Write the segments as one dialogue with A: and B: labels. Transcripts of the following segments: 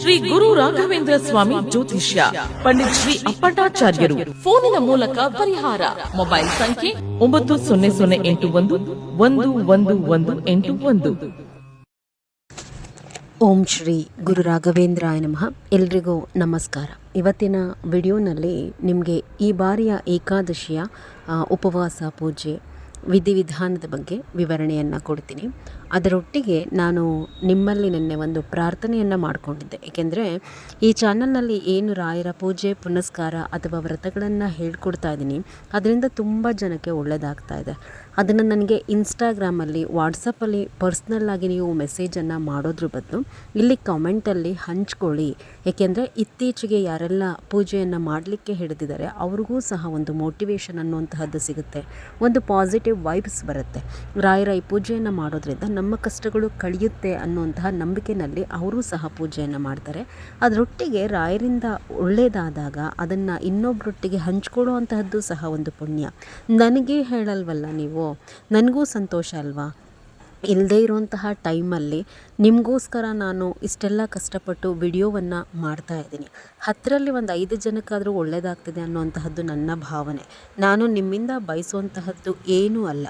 A: ಶ್ರೀ ಗುರು ರಾಘವೇಂದ್ರ ಸ್ವಾಮಿ ಜ್ಯೋತಿಷ್ಯ ಪಂಡಿತ್ ಶ್ರೀ ಅಪ್ಪಟಾಚಾರ್ಯರು ಫೋನಿನ ಮೂಲಕ ಪರಿಹಾರ. ಮೊಬೈಲ್ ಸಂಖ್ಯೆ ಒಂಬತ್ತು ಸೊನ್ನೆ ಸೊನ್ನೆ ಎಂಟು ಒಂದು ಒಂದು ಒಂದು ಒಂದು ಎಂಟು ಒಂದು.
B: ಓಂ ಶ್ರೀ ಗುರು ರಾಘವೇಂದ್ರಾಯ ನಮಃ. ಎಲ್ರಿಗೂ ನಮಸ್ಕಾರ. ಇವತ್ತಿನ ವಿಡಿಯೋನಲ್ಲಿ ನಿಮಗೆ ಈ ಬಾರಿಯ ಏಕಾದಶಿಯ ಉಪವಾಸ ಪೂಜೆ ವಿಧಿವಿಧಾನದ ಬಗ್ಗೆ ವಿವರಣೆಯನ್ನು ಕೊಡ್ತೀನಿ. ಅದರೊಟ್ಟಿಗೆ ನಾನು ನಿಮ್ಮಲ್ಲಿ ನಿನ್ನೆ ಒಂದು ಪ್ರಾರ್ಥನೆಯನ್ನು ಮಾಡಿಕೊಂಡಿದ್ದೆ. ಏಕೆಂದರೆ ಈ ಚಾನಲ್ನಲ್ಲಿ ಏನು ರಾಯರ ಪೂಜೆ, ಪುನಸ್ಕಾರ ಅಥವಾ ವ್ರತಗಳನ್ನು ಹೇಳ್ಕೊಡ್ತಾ ಇದ್ದೀನಿ. ಅದರಿಂದ ತುಂಬ ಜನಕ್ಕೆ ಒಳ್ಳೆಯದಾಗ್ತಾ ಇದೆ. ಅದನ್ನು ನನಗೆ ಇನ್ಸ್ಟಾಗ್ರಾಮಲ್ಲಿ, ವಾಟ್ಸಪ್ಪಲ್ಲಿ ಪರ್ಸ್ನಲ್ಲಾಗಿ ನೀವು ಮೆಸೇಜನ್ನು ಮಾಡೋದ್ರ ಬದಲು ಇಲ್ಲಿ ಕಾಮೆಂಟಲ್ಲಿ ಹಂಚ್ಕೊಳ್ಳಿ. ಏಕೆಂದರೆ ಇತ್ತೀಚೆಗೆ ಯಾರೆಲ್ಲ ಪೂಜೆಯನ್ನು ಮಾಡಲಿಕ್ಕೆ ಹಿಡಿದಿದ್ದಾರೆ, ಅವ್ರಿಗೂ ಸಹ ಒಂದು ಮೋಟಿವೇಶನ್ ಅನ್ನುವಂತಹದ್ದು ಸಿಗುತ್ತೆ. ಒಂದು ಪಾಸಿಟಿವ್ ವೈಬ್ಸ್ ಬರುತ್ತೆ. ರಾಯರ ಈ ಪೂಜೆಯನ್ನು ಮಾಡೋದ್ರಿಂದ ನಮ್ಮ ಕಷ್ಟಗಳು ಕಳೆಯುತ್ತೆ ಅನ್ನುವಂತಹ ನಂಬಿಕೆಯಲ್ಲಿ ಅವರು ಸಹ ಪೂಜೆಯನ್ನು ಮಾಡ್ತಾರೆ. ಅದರೊಟ್ಟಿಗೆ ರಾಯರಿಂದ ಒಳ್ಳೆಯದಾದಾಗ ಅದನ್ನು ಇನ್ನೊಬ್ಬರೊಟ್ಟಿಗೆ ಹಂಚ್ಕೊಳ್ಳುವಂತಹದ್ದು ಸಹ ಒಂದು ಪುಣ್ಯ. ನನಗೆ ಹೇಳಲ್ವಲ್ಲ ನೀವು? ನನಗೂ ಸಂತೋಷ ಅಲ್ವಾ? ಇಲ್ಲದೇ ಇರುವಂತಹ ಟೈಮಲ್ಲಿ ನಿಮಗೋಸ್ಕರ ನಾನು ಇಷ್ಟೆಲ್ಲ ಕಷ್ಟಪಟ್ಟು ವಿಡಿಯೋವನ್ನು ಮಾಡ್ತಾ ಇದ್ದೀನಿ. ಹತ್ತರಲ್ಲಿ ಒಂದು ಐದು ಜನಕ್ಕಾದರೂ ಒಳ್ಳೆಯದಾಗ್ತಿದೆ ಅನ್ನುವಂತಹದ್ದು ನನ್ನ ಭಾವನೆ. ನಾನು ನಿಮ್ಮಿಂದ ಬಯಸುವಂತಹದ್ದು ಏನೂ ಅಲ್ಲ.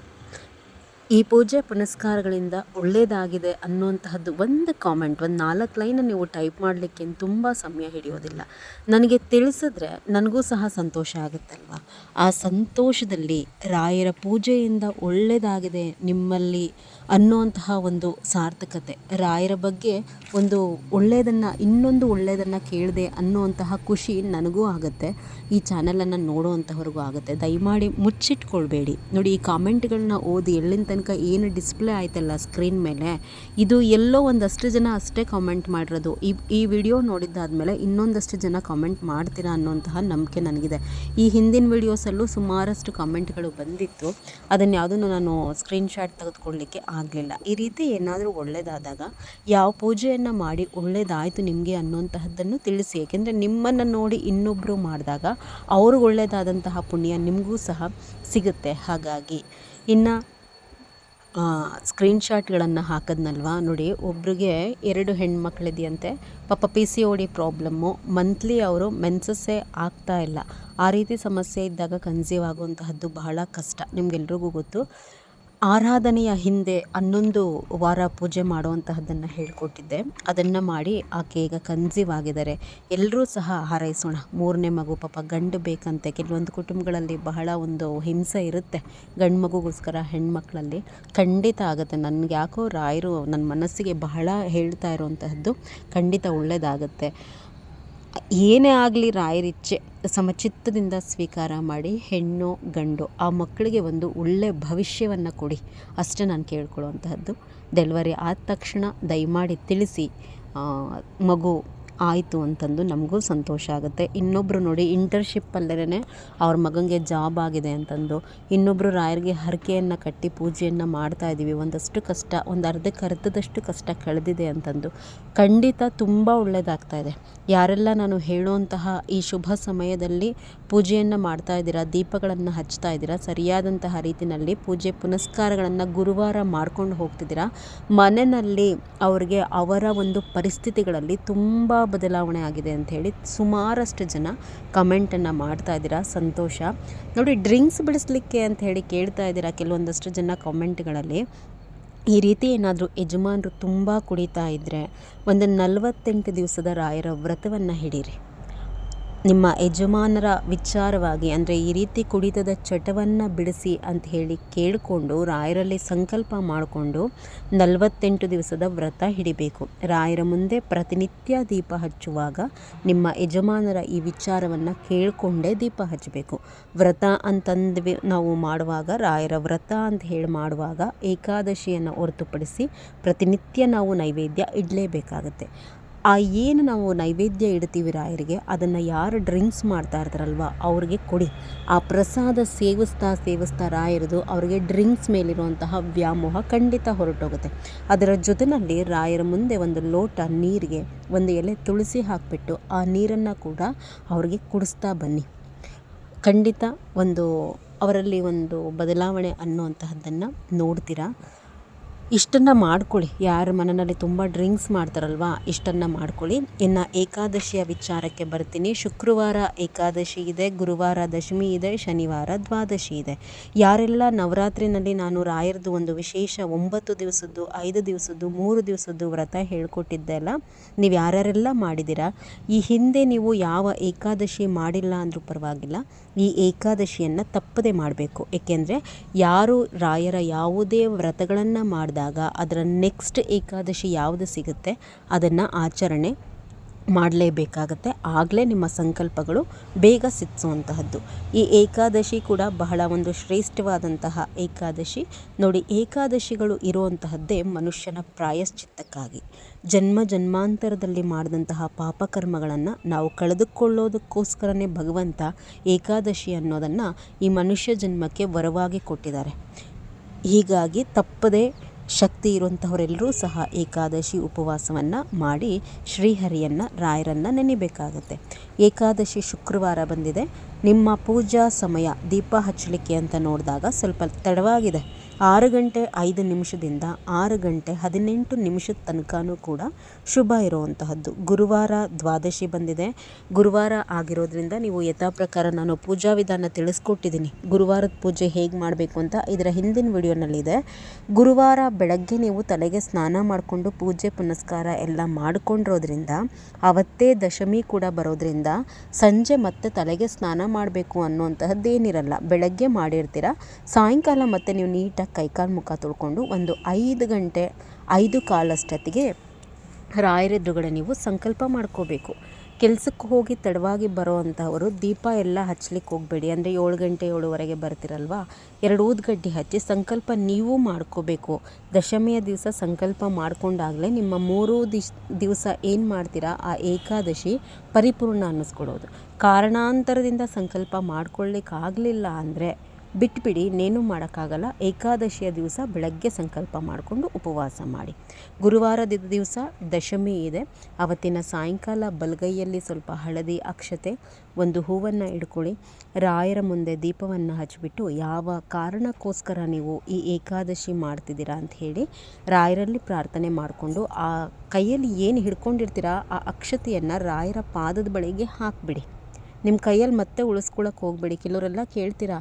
B: ಈ ಪೂಜೆ ಪುನಸ್ಕಾರಗಳಿಂದ ಒಳ್ಳೆಯದಾಗಿದೆ ಅನ್ನುವಂತಹದ್ದು ಒಂದು ಕಾಮೆಂಟ್, ಒಂದು ನಾಲ್ಕು ಲೈನ್ ನೀವು ಟೈಪ್ ಮಾಡಲಿಕ್ಕೆ ತುಂಬ ಸಮಯ ಹಿಡಿಯೋದಿಲ್ಲ. ನನಗೆ ತಿಳಿಸಿದ್ರೆ ನನಗೂ ಸಹ ಸಂತೋಷ ಆಗುತ್ತಲ್ವ? ಆ ಸಂತೋಷದಲ್ಲಿ ರಾಯರ ಪೂಜೆಯಿಂದ ಒಳ್ಳೆಯದಾಗಿದೆ ನಿಮ್ಮಲ್ಲಿ ಅನ್ನುವಂತಹ ಒಂದು ಸಾರ್ಥಕತೆ. ರಾಯರ ಬಗ್ಗೆ ಒಂದು ಒಳ್ಳೆಯದನ್ನು ಇನ್ನೊಂದು ಒಳ್ಳೆಯದನ್ನು ಕೇಳಿದೆ ಅನ್ನುವಂತಹ ಖುಷಿ ನನಗೂ ಆಗುತ್ತೆ. ಈ ಚಾನಲನ್ನು ನೋಡುವಂಥವ್ರಿಗೂ ಆಗುತ್ತೆ. ದಯಮಾಡಿ ಮುಚ್ಚಿಟ್ಕೊಳ್ಬೇಡಿ. ನೋಡಿ, ಈ ಕಾಮೆಂಟ್ಗಳನ್ನ ಓದಿ ಎಲ್ಲಿನ ತನಕ ಏನು ಡಿಸ್ಪ್ಲೇ ಆಯ್ತಲ್ಲ ಸ್ಕ್ರೀನ್ ಮೇಲೆ, ಇದು ಎಲ್ಲೋ ಒಂದಷ್ಟು ಜನ ಅಷ್ಟೇ ಕಾಮೆಂಟ್ ಮಾಡಿರೋದು. ಈ ಈ ವಿಡಿಯೋ ನೋಡಿದ್ದಾದಮೇಲೆ ಇನ್ನೊಂದಷ್ಟು ಜನ ಕಾಮೆಂಟ್ ಮಾಡ್ತೀರಾ ಅನ್ನೋಂತಹ ನಂಬಿಕೆ ನನಗಿದೆ. ಈ ಹಿಂದಿನ ವಿಡಿಯೋಸಲ್ಲೂ ಸುಮಾರಷ್ಟು ಕಾಮೆಂಟ್ಗಳು ಬಂದಿತ್ತು. ಅದನ್ನು ಯಾವುದನ್ನು ನಾನು ಸ್ಕ್ರೀನ್ಶಾಟ್ ತೆಗೆದುಕೊಳ್ಳಿಕ್ಕೆ ಆಗಲಿಲ್ಲ. ಈ ರೀತಿ ಏನಾದರೂ ಒಳ್ಳೆಯದಾದಾಗ ಯಾವ ಪೂಜೆಯನ್ನು ಮಾಡಿ ಒಳ್ಳೆಯದಾಯಿತು ನಿಮಗೆ ಅನ್ನುವಂತಹದ್ದನ್ನು ತಿಳಿಸಿ. ಏಕೆಂದರೆ ನಿಮ್ಮನ್ನು ನೋಡಿ ಇನ್ನೊಬ್ಬರು ಮಾಡಿದಾಗ ಅವ್ರಿಗೆ ಒಳ್ಳೆಯದಾದಂತಹ ಪುಣ್ಯ ನಿಮಗೂ ಸಹ ಸಿಗುತ್ತೆ. ಹಾಗಾಗಿ ಇನ್ನು ಸ್ಕ್ರೀನ್ಶಾಟ್ಗಳನ್ನು ಹಾಕಿದ್ನಲ್ವಾ? ನೋಡಿ, ಒಬ್ರಿಗೆ ಎರಡು ಹೆಣ್ಮಕ್ಳಿದೆಯಂತೆ, ಪಾಪ P C O D problem monthly ಅವರು ಮೆನ್ಸಸ್ಸೇ ಆಗ್ತಾ ಇಲ್ಲ. ಆ ರೀತಿ ಸಮಸ್ಯೆ ಇದ್ದಾಗ ಕನ್ಸೀವ್ ಆಗುವಂತಹದ್ದು ಬಹಳ ಕಷ್ಟ. ನಿಮಗೆಲ್ರಿಗೂ ಗೊತ್ತು. ಆರಾಧನೆಯ ಹಿಂದೆ ಹನ್ನೊಂದು ವಾರ ಪೂಜೆ ಮಾಡುವಂತಹದ್ದನ್ನು ಹೇಳಿಕೊಟ್ಟಿದ್ದೆ. ಅದನ್ನು ಮಾಡಿ ಆಕೆ ಈಗ ಕನ್ಸೀವ್ ಆಗಿದ್ದಾರೆ. ಎಲ್ಲರೂ ಸಹ ಹಾರೈಸೋಣ. ಮೂರನೇ ಮಗು ಪಾಪ ಗಂಡು ಬೇಕಂತೆ. ಕೆಲವೊಂದು ಕುಟುಂಬಗಳಲ್ಲಿ ಬಹಳ ಒಂದು ಹಿಂಸೆ ಇರುತ್ತೆ ಗಂಡು ಮಗುಗೋಸ್ಕರ, ಹೆಣ್ಮಕ್ಳಲ್ಲಿ. ಖಂಡಿತ ಆಗುತ್ತೆ. ನನಗೆ ಯಾಕೋ ರಾಯರು ನನ್ನ ಮನಸ್ಸಿಗೆ ಬಹಳ ಹೇಳ್ತಾ ಇರುವಂತಹದ್ದು ಖಂಡಿತ ಒಳ್ಳೆಯದಾಗುತ್ತೆ ಏನೇ ಆಗಲಿ ರಾಯರಿಚ್ಛೆ. ಸಮಚಿತ್ತದಿಂದ ಸ್ವೀಕಾರ ಮಾಡಿ ಹೆಣ್ಣು, ಗಂಡು, ಆ ಮಕ್ಕಳಿಗೆ ಒಂದು ಒಳ್ಳೆಯ ಭವಿಷ್ಯವನ್ನು ಕೊಡಿ. ಅಷ್ಟೇ ನಾನು ಕೇಳ್ಕೊಳ್ಳುವಂತಹದ್ದು. ಡೆಲ್ವರಿ ಆದ ತಕ್ಷಣ ದಯಮಾಡಿ ತಿಳಿಸಿ ಮಗು ಆಯಿತು ಅಂತಂದು ನಮಗೂ ಸಂತೋಷ ಆಗುತ್ತೆ. ಇನ್ನೊಬ್ಬರು ನೋಡಿ ಇಂಟರ್ನ್ಶಿಪ್ಪಲ್ಲದೇ ಅವ್ರ ಮಗನಿಗೆ ಜಾಬ್ ಆಗಿದೆ ಅಂತಂದು ಇನ್ನೊಬ್ಬರು ರಾಯರಿಗೆ ಹರಕೆಯನ್ನು ಕಟ್ಟಿ ಪೂಜೆಯನ್ನು ಮಾಡ್ತಾ ಇದ್ದೀವಿ ಒಂದಷ್ಟು ಕಷ್ಟ, ಒಂದು ಅರ್ಧಕ್ಕೆ ಅರ್ಧದಷ್ಟು ಕಷ್ಟ ಕಳೆದಿದೆ ಅಂತಂದು. ಖಂಡಿತ ತುಂಬ ಒಳ್ಳೆಯದಾಗ್ತಾ ಇದೆ. ಯಾರೆಲ್ಲ ನಾನು ಹೇಳುವಂತಹ ಈ ಶುಭ ಸಮಯದಲ್ಲಿ ಪೂಜೆಯನ್ನು ಮಾಡ್ತಾ ಇದ್ದೀರಾ, ದೀಪಗಳನ್ನು ಹಚ್ತಾ ಇದ್ದೀರಾ, ಸರಿಯಾದಂತಹ ರೀತಿಯಲ್ಲಿ ಪೂಜೆ ಪುನಸ್ಕಾರಗಳನ್ನು ಗುರುವಾರ ಮಾಡ್ಕೊಂಡು ಹೋಗ್ತಿದ್ದೀರಾ, ಮನೆಯಲ್ಲಿ ಅವರಿಗೆ ಅವರ ಒಂದು ಪರಿಸ್ಥಿತಿಗಳಲ್ಲಿ ತುಂಬ ಬದಲಾವಣೆ ಆಗಿದೆ ಅಂತ ಹೇಳಿ ಸುಮಾರಷ್ಟು ಜನ ಕಮೆಂಟನ್ನು ಮಾಡ್ತಾ ಇದ್ದೀರಾ. ಸಂತೋಷ. ನೋಡಿ ಡ್ರಿಂಕ್ಸ್ ಬಿಡಿಸ್ಲಿಕ್ಕೆ ಅಂತ ಹೇಳಿ ಕೇಳ್ತಾ ಇದ್ದೀರಾ ಕೆಲವೊಂದಷ್ಟು ಜನ ಕಮೆಂಟ್ಗಳಲ್ಲಿ ಈ ರೀತಿ ಏನಾದರೂ ಯಜಮಾನರು ತುಂಬ ಕುಡಿತಾ ಇದ್ದರೆ ಒಂದು ನಲವತ್ತೆಂಟು ದಿವಸದ ರಾಯರ ವ್ರತವನ್ನು ಹಿಡೀರಿ. ನಿಮ್ಮ ಯಜಮಾನರ ವಿಚಾರವಾಗಿ, ಅಂದರೆ ಈ ರೀತಿ ಕುಡಿತದ ಚಟವನ್ನು ಬಿಡಿಸಿ ಅಂತ ಹೇಳಿ ಕೇಳಿಕೊಂಡು, ರಾಯರಲ್ಲಿ ಸಂಕಲ್ಪ ಮಾಡಿಕೊಂಡು ನಲವತ್ತೆಂಟು ದಿವಸದ ವ್ರತ ಹಿಡಿಬೇಕು. ರಾಯರ ಮುಂದೆ ಪ್ರತಿನಿತ್ಯ ದೀಪ ಹಚ್ಚುವಾಗ ನಿಮ್ಮ ಯಜಮಾನರ ಈ ವಿಚಾರವನ್ನು ಕೇಳಿಕೊಂಡೇ ದೀಪ ಹಚ್ಚಬೇಕು. ವ್ರತ ಅಂತಂದ್ವಿ ನಾವು ಮಾಡುವಾಗ, ರಾಯರ ವ್ರತ ಅಂತ ಹೇಳಿ ಮಾಡುವಾಗ ಏಕಾದಶಿಯನ್ನು ಹೊರತುಪಡಿಸಿ ಪ್ರತಿನಿತ್ಯ ನಾವು ನೈವೇದ್ಯ ಇಡಲೇಬೇಕಾಗತ್ತೆ. ಆ ಏನು ನಾವು ನೈವೇದ್ಯ ಇಡ್ತೀವಿ ರಾಯರಿಗೆ, ಅದನ್ನು ಯಾರು ಡ್ರಿಂಕ್ಸ್ ಮಾಡ್ತಾ ಇರ್ತಾರಲ್ವ, ಅವ್ರಿಗೆ ಕೊಡಿ. ಆ ಪ್ರಸಾದ ಸೇವಿಸ್ತಾ ಸೇವಿಸ್ತಾ ರಾಯರದು, ಅವರಿಗೆ ಡ್ರಿಂಕ್ಸ್ ಮೇಲಿರುವಂತಹ ವ್ಯಾಮೋಹ ಖಂಡಿತ ಹೊರಟೋಗುತ್ತೆ. ಅದರ ಜೊತೆಯಲ್ಲಿ ರಾಯರ ಮುಂದೆ ಒಂದು ಲೋಟ ನೀರಿಗೆ ಒಂದು ಎಲೆ ತುಳಸಿ ಹಾಕಿಬಿಟ್ಟು ಆ ನೀರನ್ನು ಕೂಡ ಅವ್ರಿಗೆ ಕುಡಿಸ್ತಾ ಬನ್ನಿ. ಖಂಡಿತ ಒಂದು ಅವರಲ್ಲಿ ಒಂದು ಬದಲಾವಣೆ ಅನ್ನುವಂತಹದ್ದನ್ನು ನೋಡ್ತೀರಾ? ಇಷ್ಟನ್ನು ಮಾಡ್ಕೊಳ್ಳಿ. ಯಾರ ಮನೆಯಲ್ಲಿ ತುಂಬ ಡ್ರಿಂಕ್ಸ್ ಮಾಡ್ತಾರಲ್ವಾ, ಇಷ್ಟನ್ನು ಮಾಡ್ಕೊಳ್ಳಿ. ಇನ್ನು ಏಕಾದಶಿಯ ವಿಚಾರಕ್ಕೆ ಬರ್ತೀನಿ. ಶುಕ್ರವಾರ ಏಕಾದಶಿ ಇದೆ, ಗುರುವಾರ ದಶಮಿ ಇದೆ, ಶನಿವಾರ ದ್ವಾದಶಿ ಇದೆ. ಯಾರೆಲ್ಲ ನವರಾತ್ರಿನಲ್ಲಿ ನಾನು ರಾಯರದು ಒಂದು ವಿಶೇಷ ಒಂಬತ್ತು ದಿವಸದ್ದು, ಐದು ದಿವಸದ್ದು, ಮೂರು ದಿವಸದ್ದು ವ್ರತ ಹೇಳ್ಕೊಟ್ಟಿದ್ದೆ ಅಲ್ಲ ನೀವು ಯಾರ್ಯಾರೆಲ್ಲ ಮಾಡಿದ್ದೀರಾ? ಈ ಹಿಂದೆ ನೀವು ಯಾವ ಏಕಾದಶಿ ಮಾಡಿಲ್ಲ ಅಂದರೂ ಪರವಾಗಿಲ್ಲ. ಈ ಏಕಾದಶಿಯನ್ನು ತಪ್ಪದೇ ಮಾಡಬೇಕು. ಏಕೆಂದರೆ ಯಾರು ರಾಯರ ಯಾವುದೇ ವ್ರತಗಳನ್ನು ಮಾಡಿದಾಗ ಅದರ ನೆಕ್ಸ್ಟ್ ಏಕಾದಶಿ ಯಾವುದು ಸಿಗುತ್ತೆ ಅದನ್ನು ಆಚರಣೆ ಮಾಡಲೇಬೇಕಾಗತ್ತೆ. ಆಗಲೇ ನಿಮ್ಮ ಸಂಕಲ್ಪಗಳು ಬೇಗ ಸಿದ್ಧಿಸುವಂತಹದ್ದು ಈ ಏಕಾದಶಿ ಕೂಡ ಬಹಳ ಒಂದು ಶ್ರೇಷ್ಠವಾದಂತಹ ಏಕಾದಶಿ. ನೋಡಿ, ಏಕಾದಶಿಗಳು ಇರುವಂತಹದ್ದೇ ಮನುಷ್ಯನ ಪ್ರಾಯಶ್ಚಿತ್ತಕ್ಕಾಗಿ. ಜನ್ಮ ಜನ್ಮಾಂತರದಲ್ಲಿ ಮಾಡಿದಂತಹ ಪಾಪಕರ್ಮಗಳನ್ನು ನಾವು ಕಳೆದುಕೊಳ್ಳೋದಕ್ಕೋಸ್ಕರನೇ ಭಗವಂತ ಏಕಾದಶಿ ಅನ್ನೋದನ್ನು ಈ ಮನುಷ್ಯ ಜನ್ಮಕ್ಕೆ ವರವಾಗಿ ಕೊಟ್ಟಿದ್ದಾರೆ. ಹೀಗಾಗಿ ತಪ್ಪದೇ ಶಕ್ತಿ ಇರುವಂಥವರೆಲ್ಲರೂ ಸಹ ಏಕಾದಶಿ ಉಪವಾಸವನ್ನು ಮಾಡಿ ಶ್ರೀಹರಿಯನ್ನು, ರಾಯರನ್ನು ನೆನೆಬೇಕಾಗತ್ತೆ. ಏಕಾದಶಿ ಶುಕ್ರವಾರ ಬಂದಿದೆ. ನಿಮ್ಮ ಪೂಜಾ ಸಮಯ ದೀಪ ಹಚ್ಚಲಿಕ್ಕೆ ಅಂತ ನೋಡಿದಾಗ ಸ್ವಲ್ಪ ತಡವಾಗಿದೆ ಆರು ಗಂಟೆ ಐದು ನಿಮಿಷದಿಂದ ಆರು ಗಂಟೆ ಹದಿನೆಂಟು ನಿಮಿಷದ ತನಕನೂ ಕೂಡ ಶುಭ ಇರುವಂತಹದ್ದು. ಗುರುವಾರ ದ್ವಾದಶಿ ಬಂದಿದೆ. ಗುರುವಾರ ಆಗಿರೋದ್ರಿಂದ ನೀವು ಯಥಾ ಪ್ರಕಾರ ನಾನು ಪೂಜಾ ವಿಧಾನ ತಿಳಿಸ್ಕೊಟ್ಟಿದ್ದೀನಿ. ಗುರುವಾರದ ಪೂಜೆ ಹೇಗೆ ಮಾಡಬೇಕು ಅಂತ ಇದರ ಹಿಂದಿನ ವಿಡಿಯೋನಲ್ಲಿದೆ. ಗುರುವಾರ ಬೆಳಗ್ಗೆ ನೀವು ತಲೆಗೆ ಸ್ನಾನ ಮಾಡಿಕೊಂಡು ಪೂಜೆ ಪುನಸ್ಕಾರ ಎಲ್ಲ ಮಾಡಿಕೊಂಡಿರೋದ್ರಿಂದ, ಅವತ್ತೇ ದಶಮಿ ಕೂಡ ಬರೋದ್ರಿಂದ ಸಂಜೆ ಮತ್ತೆ ತಲೆಗೆ ಸ್ನಾನ ಮಾಡಬೇಕು ಅನ್ನುವಂತಹದ್ದೇನಿರಲ್ಲ ಬೆಳಗ್ಗೆ ಮಾಡಿರ್ತೀರ, ಸಾಯಂಕಾಲ ಮತ್ತೆ ನೀವು ನೀಟಾಗಿ ಕೈಕಾಲು ಮುಖ ತೊಳ್ಕೊಂಡು ಒಂದು ಐದು ಗಂಟೆ, ಐದು ಕಾಲಷ್ಟೊತ್ತಿಗೆ ರಾಯರೆದುರುಗಡೆ ನೀವು ಸಂಕಲ್ಪ ಮಾಡ್ಕೋಬೇಕು. ಕೆಲಸಕ್ಕೆ ಹೋಗಿ ತಡವಾಗಿ ಬರೋ ಅಂಥವರು ದೀಪ ಎಲ್ಲ ಹಚ್ಲಿಕ್ಕೆ ಹೋಗಬೇಡಿ. ಅಂದರೆ ಏಳು ಗಂಟೆ, ಏಳುವರೆಗೆ ಬರ್ತಿರಲ್ವಾ? ಎರಡು ಊದ್ಗಡ್ಡಿ ಹಚ್ಚಿ ಸಂಕಲ್ಪ ನೀವು ಮಾಡ್ಕೋಬೇಕು. ದಶಮಿಯ ದಿವಸ ಸಂಕಲ್ಪ ಮಾಡ್ಕೊಂಡಾಗಲೇ ನಿಮ್ಮ ಮೂರು ದಿಶ್, ದಿವಸ ಏನು ಮಾಡ್ತೀರಾ? ಆ ಏಕಾದಶಿ ಪರಿಪೂರ್ಣ ಅನ್ನಿಸ್ಕೊಡೋದು. ಕಾರಣಾಂತರದಿಂದ ಸಂಕಲ್ಪ ಮಾಡ್ಕೊಳ್ಳಿಕ್ಕಾಗಲಿಲ್ಲ ಅಂದರೆ ಬಿಟ್ಬಿಡಿ, ಇನ್ನೇನು ಮಾಡೋಕ್ಕಾಗಲ್ಲ. ಏಕಾದಶಿಯ ದಿವಸ ಬೆಳಗ್ಗೆ ಸಂಕಲ್ಪ ಮಾಡಿಕೊಂಡು ಉಪವಾಸ ಮಾಡಿ. ಗುರುವಾರದ ದಿವಸ ದಶಮಿ ಇದೆ. ಅವತ್ತಿನ ಸಾಯಂಕಾಲ ಬಲಗೈಯಲ್ಲಿ ಸ್ವಲ್ಪ ಹಳದಿ ಅಕ್ಷತೆ, ಒಂದು ಹೂವನ್ನು ಇಡ್ಕೊಳ್ಳಿ ರಾಯರ ಮುಂದೆ ದೀಪವನ್ನು ಹಚ್ಚಿಬಿಟ್ಟು ಯಾವ ಕಾರಣಕ್ಕೋಸ್ಕರ ನೀವು ಈ ಏಕಾದಶಿ ಮಾಡ್ತಿದ್ದೀರಾ ಅಂತ ಹೇಳಿ ರಾಯರಲ್ಲಿ ಪ್ರಾರ್ಥನೆ ಮಾಡಿಕೊಂಡು, ಆ ಕೈಯಲ್ಲಿ ಏನು ಹಿಡ್ಕೊಂಡಿರ್ತೀರಾ ಆ ಅಕ್ಷತೆಯನ್ನು ರಾಯರ ಪಾದದ ಬಳಿಗೆ ಹಾಕಿಬಿಡಿ. ನಿಮ್ಮ ಕೈಯಲ್ಲಿ ಮತ್ತೆ ಉಳಿಸ್ಕೊಳಕ್ಕೆ ಹೋಗಬೇಡಿ. ಕೆಲವರೆಲ್ಲ ಕೇಳ್ತೀರಾ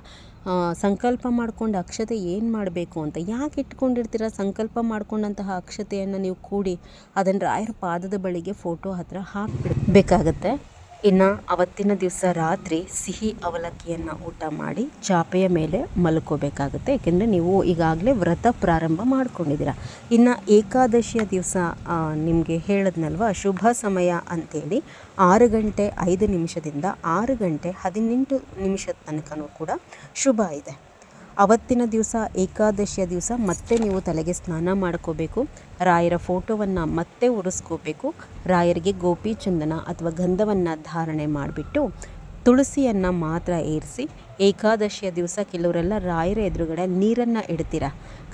B: ಸಂಕಲ್ಪ ಮಾಡ್ಕೊಂಡು ಅಕ್ಷತೆ ಏನು ಮಾಡಬೇಕು ಅಂತ. ಯಾಕೆ ಇಟ್ಕೊಂಡಿರ್ತೀರ ಸಂಕಲ್ಪ ಮಾಡ್ಕೊಂಡಂತಹ ಅಕ್ಷತೆಯನ್ನು ನೀವು ಕೂಡಿ ಅದನ್ನು ರಾಯರ ಪಾದದ ಬಳಿಗೆ ಫೋಟೋ ಹತ್ತಿರ ಹಾಕಿಬಿಡ್ಬೇಕಾಗತ್ತೆ ಇನ್ನು ಅವತ್ತಿನ ದಿವಸ ರಾತ್ರಿ ಸಿಹಿ ಅವಲಕ್ಕಿಯನ್ನು ಊಟ ಮಾಡಿ ಚಾಪೆಯ ಮೇಲೆ ಮಲ್ಕೋಬೇಕಾಗುತ್ತೆ. ಏಕೆಂದರೆ ನೀವು ಈಗಾಗಲೇ ವ್ರತ ಪ್ರಾರಂಭ ಮಾಡ್ಕೊಂಡಿದ್ದೀರ. ಇನ್ನು ಏಕಾದಶಿಯ ದಿವಸ ನಿಮಗೆ ಹೇಳಿದ್ನಲ್ವ, ಶುಭ ಸಮಯ ಅಂತೇಳಿ ಆರು ಗಂಟೆ ಐದು ನಿಮಿಷದಿಂದ ಆರು ಗಂಟೆ ಹದಿನೆಂಟು ನಿಮಿಷದ ತನಕನೂ ಕೂಡ ಶುಭ ಇದೆ. ಅವತ್ತಿನ ದಿವಸ, ಏಕಾದಶಿಯ ದಿವಸ ಮತ್ತೆ ನೀವು ತಲೆಗೆ ಸ್ನಾನ ಮಾಡ್ಕೋಬೇಕು. ರಾಯರ ಫೋಟೋವನ್ನು ಮತ್ತೆ ಉರಿಸ್ಕೋಬೇಕು ರಾಯರಿಗೆ ಗೋಪಿ ಚಂದನ ಅಥವಾ ಗಂಧವನ್ನು ಧಾರಣೆ ಮಾಡಿಬಿಟ್ಟು ತುಳಸಿಯನ್ನು ಮಾತ್ರ ಏರಿಸಿ, ಏಕಾದಶಿಯ ದಿವಸ ಕೆಲವರೆಲ್ಲ ರಾಯರ ಎದುರುಗಡೆ ನೀರನ್ನು ಇಡ್ತೀರ?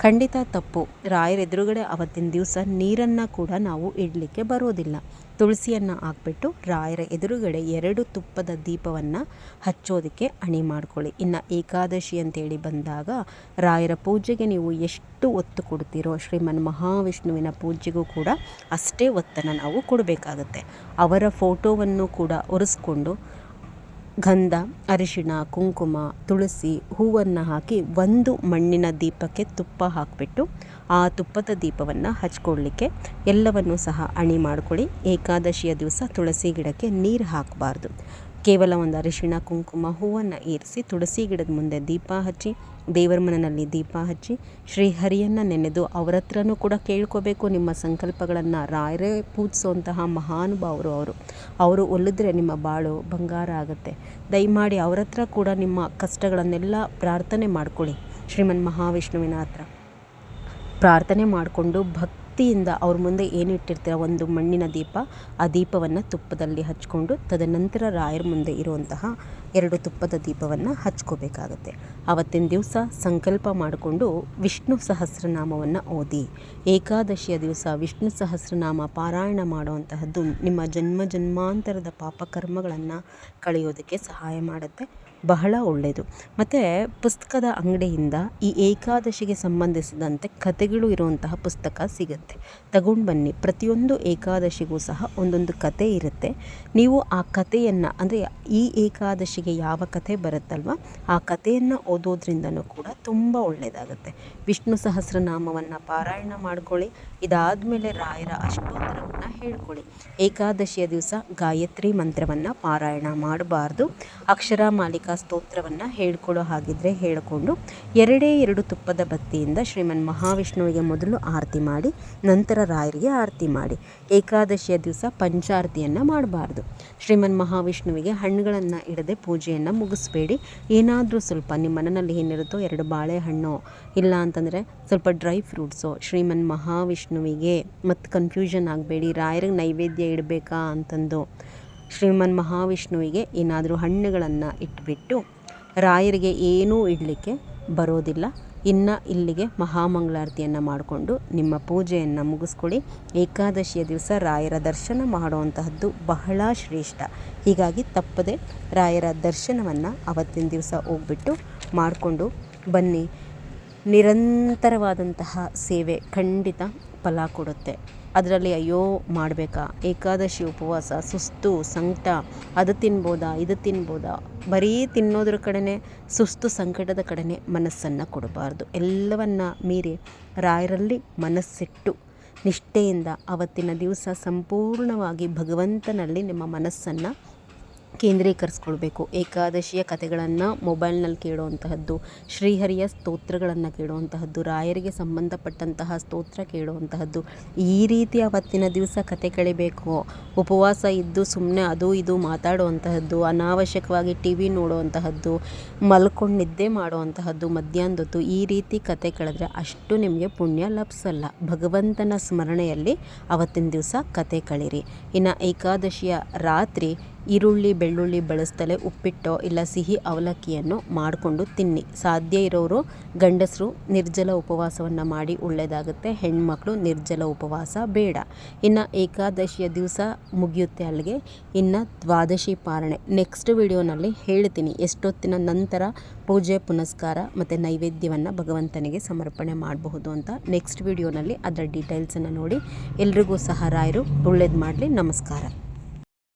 B: ಖಂಡಿತ ತಪ್ಪು. ರಾಯರ ಎದುರುಗಡೆ ಅವತ್ತಿನ ದಿವಸ ನೀರನ್ನು ಕೂಡ ನಾವು ಇಡಲಿಕ್ಕೆ ಬರೋದಿಲ್ಲ. ತುಳಸಿಯನ್ನು ಹಾಕ್ಬಿಟ್ಟು ರಾಯರ ಎದುರುಗಡೆ ಎರಡು ತುಪ್ಪದ ದೀಪವನ್ನು ಹಚ್ಚೋದಕ್ಕೆ ಅಣಿ ಮಾಡ್ಕೊಳ್ಳಿ. ಇನ್ನು ಏಕಾದಶಿ ಅಂತೇಳಿ ಬಂದಾಗ ರಾಯರ ಪೂಜೆಗೆ ನೀವು ಎಷ್ಟು ಒತ್ತು ಕೊಡ್ತೀರೋ ಶ್ರೀಮನ್ ಮಹಾವಿಷ್ಣುವಿನ ಪೂಜೆಗೂ ಕೂಡ ಅಷ್ಟೇ ಒತ್ತನ್ನು ನಾವು ಕೊಡಬೇಕಾಗತ್ತೆ. ಅವರ ಫೋಟೋವನ್ನು ಕೂಡ ಒರೆಸ್ಕೊಂಡು ಗಂಧ, ಅರಿಶಿಣ, ಕುಂಕುಮ, ತುಳಸಿ ಹೂವನ್ನು ಹಾಕಿ ಒಂದು ಮಣ್ಣಿನ ದೀಪಕ್ಕೆ ತುಪ್ಪ ಹಾಕಿಬಿಟ್ಟು ಆ ತುಪ್ಪದ ದೀಪವನ್ನು ಹಚ್ಕೊಳ್ಳಿಕ್ಕೆ ಎಲ್ಲವನ್ನು ಸಹ ಅಣಿ ಮಾಡಿಕೊಳ್ಳಿ. ಏಕಾದಶಿಯ ದಿವಸ ತುಳಸಿ ಗಿಡಕ್ಕೆ ನೀರು ಹಾಕಬಾರ್ದು. ಕೇವಲ ಒಂದು ಅರಿಶಿಣ, ಕುಂಕುಮ, ಹೂವನ್ನು ಏರಿಸಿ ತುಳಸಿ ಗಿಡದ ಮುಂದೆ ದೀಪ ಹಚ್ಚಿ, ದೇವರ ಮನನಲ್ಲಿ ದೀಪ ಹಚ್ಚಿ, ಶ್ರೀಹರಿಯನ್ನು ನೆನೆದು ಅವರ ಹತ್ರನೂ ಕೂಡ ಕೇಳ್ಕೋಬೇಕು. ನಿಮ್ಮ ಸಂಕಲ್ಪಗಳನ್ನು ರಾಯರೇ ಪೂಜಿಸುವಂತಹ ಮಹಾನುಭಾವರು ಅವರು. ಅವರು ಒಲಿದ್ರೆ ನಿಮ್ಮ ಬಾಳು ಬಂಗಾರ ಆಗುತ್ತೆ. ದಯಮಾಡಿ ಅವರ ಹತ್ರ ಕೂಡ ನಿಮ್ಮ ಕಷ್ಟಗಳನ್ನೆಲ್ಲ ಪ್ರಾರ್ಥನೆ ಮಾಡ್ಕೊಳ್ಳಿ. ಶ್ರೀಮನ್ ಮಹಾವಿಷ್ಣುವಿನ ಹತ್ರ. ಪ್ರಾರ್ಥನೆ ಮಾಡಿಕೊಂಡು ಭಕ್ತಿಯಿಂದ ಅವ್ರ ಮುಂದೆ ಏನಿಟ್ಟಿರ್ತೀರ ಒಂದು ಮಣ್ಣಿನ ದೀಪ, ಆ ದೀಪವನ್ನು ತುಪ್ಪದಲ್ಲಿ ಹಚ್ಕೊಂಡು ತದನಂತರ ರಾಯರ ಮುಂದೆ ಇರುವಂತಹ ಎರಡು ತುಪ್ಪದ ದೀಪವನ್ನು ಹಚ್ಕೋಬೇಕಾಗತ್ತೆ. ಆವತ್ತಿನ ದಿವಸ ಸಂಕಲ್ಪ ಮಾಡಿಕೊಂಡು ವಿಷ್ಣು ಸಹಸ್ರನಾಮವನ್ನು ಓದಿ. ಏಕಾದಶಿಯ ದಿವಸ ವಿಷ್ಣು ಸಹಸ್ರನಾಮ ಪಾರಾಯಣ ಮಾಡುವಂತಹದ್ದು ನಿಮ್ಮ ಜನ್ಮ ಜನ್ಮಾಂತರದ ಪಾಪಕರ್ಮಗಳನ್ನು ಕಳೆಯೋದಕ್ಕೆ ಸಹಾಯ ಮಾಡುತ್ತೆ. ಬಹಳ ಒಳ್ಳೆಯದು. ಮತ್ತು ಪುಸ್ತಕದ ಅಂಗಡಿಯಿಂದ ಈ ಏಕಾದಶಿಗೆ ಸಂಬಂಧಿಸಿದಂತೆ ಕಥೆಗಳು ಇರುವಂತಹ ಪುಸ್ತಕ ಸಿಗುತ್ತೆ. ತಗೊಂಡು ಬನ್ನಿ. ಪ್ರತಿಯೊಂದು ಏಕಾದಶಿಗೂ ಸಹ ಒಂದೊಂದು ಕತೆ ಇರುತ್ತೆ. ನೀವು ಆ ಕಥೆಯನ್ನು, ಅಂದರೆ ಈ ಏಕಾದಶಿಗೆ ಯಾವ ಕಥೆ ಬರುತ್ತಲ್ವ, ಆ ಕಥೆಯನ್ನು ಓದೋದ್ರಿಂದನೂ ಕೂಡ ತುಂಬ ಒಳ್ಳೆಯದಾಗುತ್ತೆ. ವಿಷ್ಣು ಸಹಸ್ರನಾಮವನ್ನು ಪಾರಾಯಣ ಮಾಡ್ಕೊಳ್ಳಿ. ಇದಾದಮೇಲೆ ರಾಯರ ಅಷ್ಟೋತ್ತರವನ್ನು ಹೇಳ್ಕೊಳ್ಳಿ. ಏಕಾದಶಿಯ ದಿವಸ ಗಾಯತ್ರಿ ಮಂತ್ರವನ್ನು ಪಾರಾಯಣ ಮಾಡಬಾರ್ದು. ಅಕ್ಷರ ಮಾಲಿಕಾ ಸ್ತೋತ್ರವನ್ನು ಹೇಳ್ಕೊಳ್ಳೋ ಹಾಗಿದ್ರೆ ಹೇಳಿಕೊಂಡು ಎರಡೇ ಎರಡು ತುಪ್ಪದ ಬತ್ತಿಯಿಂದ ಶ್ರೀಮನ್ ಮಹಾವಿಷ್ಣುವಿಗೆ ಮೊದಲು ಆರತಿ ಮಾಡಿ, ನಂತರ ರಾಯರಿಗೆ ಆರತಿ ಮಾಡಿ. ಏಕಾದಶಿಯ ದಿವಸ ಪಂಚಾರತಿಯನ್ನು ಮಾಡಬಾರ್ದು. ಶ್ರೀಮನ್ ಮಹಾವಿಷ್ಣುವಿಗೆ ಹಣ್ಣುಗಳನ್ನು ಇಡದೆ ಪೂಜೆಯನ್ನು ಮುಗಿಸ್ಬೇಡಿ. ಏನಾದರೂ ಸ್ವಲ್ಪ ನಿಮ್ಮ ಮನೆಯಲ್ಲಿ ಏನಿರುತ್ತೋ ಎರಡು ಬಾಳೆಹಣ್ಣು ಇಲ್ಲ ಅಂತಂದರೆ ಸ್ವಲ್ಪ ಡ್ರೈ ಫ್ರೂಟ್ಸು, ಶ್ರೀಮನ್ ಮಹಾವಿಷ್ಣುವಿಗೆ ಮತ್ತು ಕನ್ಫ್ಯೂಷನ್ ಆಗಬೇಡಿ. ರಾಯರಿಗೆ ನೈವೇದ್ಯ ಇಡಬೇಕಾ ಅಂತಂದು. ಶ್ರೀಮನ್ ಮಹಾವಿಷ್ಣುವಿಗೆ ಏನಾದರೂ ಹಣ್ಣುಗಳನ್ನು ಇಟ್ಬಿಟ್ಟು ರಾಯರಿಗೆ ಏನೂ ಇಡಲಿಕ್ಕೆ ಬರೋದಿಲ್ಲ. ಇನ್ನು ಇಲ್ಲಿಗೆ ಮಹಾಮಂಗಳಾರತಿಯನ್ನು ಮಾಡಿಕೊಂಡು ನಿಮ್ಮ ಪೂಜೆಯನ್ನು ಮುಗಿಸ್ಕೊಳ್ಳಿ. ಏಕಾದಶಿಯ ದಿವಸ ರಾಯರ ದರ್ಶನ ಮಾಡುವಂತಹದ್ದು ಬಹಳ ಶ್ರೇಷ್ಠ. ಹೀಗಾಗಿ ತಪ್ಪದೆ ರಾಯರ ದರ್ಶನವನ್ನು ಅವತ್ತಿನ ದಿವಸ ಹೋಗ್ಬಿಟ್ಟು ಮಾಡಿಕೊಂಡು ಬನ್ನಿ. ನಿರಂತರವಾದಂತಹ ಸೇವೆ ಖಂಡಿತ ಫಲ ಕೊಡುತ್ತೆ. ಅದರಲ್ಲಿ ಅಯ್ಯೋ ಮಾಡಬೇಕಾ? ಏಕಾದಶಿ ಉಪವಾಸ, ಸುಸ್ತು, ಸಂಕಟ, ಅದು ತಿನ್ಬೋದಾ, ಇದು ತಿನ್ಬೋದಾ? ಬರೀ ತಿನ್ನೋದ್ರ ಕಡೆನೇ, ಸುಸ್ತು, ಸಂಕಟದ ಕಡೆನೇ ಮನಸ್ಸನ್ನು ಕೊಡಬಾರ್ದು. ಎಲ್ಲವನ್ನ ಮೀರಿ ರಾಯರಲ್ಲಿ ಮನಸ್ಸಿಟ್ಟು, ನಿಷ್ಠೆಯಿಂದ ಅವತ್ತಿನ ದಿವಸ ಸಂಪೂರ್ಣವಾಗಿ ಭಗವಂತನಲ್ಲಿ ನಿಮ್ಮ ಮನಸ್ಸನ್ನು ಕೇಂದ್ರೀಕರಿಸ್ಕೊಳ್ಬೇಕು. ಏಕಾದಶಿಯ ಕಥೆಗಳನ್ನು ಮೊಬೈಲ್ನಲ್ಲಿ ಕೇಳುವಂತಹದ್ದು, ಶ್ರೀಹರಿಯ ಸ್ತೋತ್ರಗಳನ್ನು ಕೇಳುವಂತಹದ್ದು, ರಾಯರಿಗೆ ಸಂಬಂಧಪಟ್ಟಂತಹ ಸ್ತೋತ್ರ ಕೇಳುವಂತಹದ್ದು, ಈ ರೀತಿ ಅವತ್ತಿನ ದಿವಸ ಕತೆ ಕಳಿಬೇಕು. ಉಪವಾಸ ಇದ್ದು ಸುಮ್ಮನೆ ಅದು ಇದು ಮಾತಾಡುವಂತಹದ್ದು, ಅನಾವಶ್ಯಕವಾಗಿ ಟಿ ವಿ ನೋಡುವಂತಹದ್ದು ಮಲ್ಕೊಂಡು ನಿದ್ದೆ ಮಾಡುವಂತಹದ್ದು, ಮಧ್ಯಾಹ್ನದೊತ್ತು ಈ ರೀತಿ ಕತೆ ಕಳೆದ್ರೆ ಅಷ್ಟು ನಿಮಗೆ ಪುಣ್ಯ ಲಭಿಸಲ್ಲ. ಭಗವಂತನ ಸ್ಮರಣೆಯಲ್ಲಿ ಅವತ್ತಿನ ದಿವಸ ಕತೆ ಕಳೀರಿ. ಇನ್ನು ಏಕಾದಶಿಯ ರಾತ್ರಿ ಈರುಳ್ಳಿ, ಬೆಳ್ಳುಳ್ಳಿ ಬಳಸ್ತಲೇ ಉಪ್ಪಿಟ್ಟೋ ಇಲ್ಲ ಸಿಹಿ ಅವಲಕ್ಕಿಯನ್ನು ಮಾಡಿಕೊಂಡು ತಿನ್ನಿ. ಸಾಧ್ಯ ಇರೋರು ಗಂಡಸರು ನಿರ್ಜಲ ಉಪವಾಸವನ್ನು ಮಾಡಿ ಒಳ್ಳೆಯದಾಗುತ್ತೆ ಹೆಣ್ಮಕ್ಳು ನಿರ್ಜಲ ಉಪವಾಸ ಬೇಡ. ಇನ್ನು ಏಕಾದಶಿಯ ದಿವಸ ಮುಗಿಯುತ್ತೆ ಅಲ್ಲಿಗೆ ಇನ್ನು ದ್ವಾದಶಿ ಪಾರಣೆ. ನೆಕ್ಸ್ಟ್ ವಿಡಿಯೋನಲ್ಲಿ ಹೇಳ್ತೀನಿ ಎಷ್ಟೊತ್ತಿನ ನಂತರ ಪೂಜೆ, ಪುನಸ್ಕಾರ ಮತ್ತು ನೈವೇದ್ಯವನ್ನು ಭಗವಂತನಿಗೆ ಸಮರ್ಪಣೆ ಮಾಡಬಹುದು ಅಂತ. ನೆಕ್ಸ್ಟ್ ವಿಡಿಯೋನಲ್ಲಿ ಅದರ ಡೀಟೇಲ್ಸನ್ನು ನೋಡಿ. ಎಲ್ರಿಗೂ ಸಹ ರಾಯರು ಒಳ್ಳೇದು ಮಾಡಲಿ. ನಮಸ್ಕಾರ.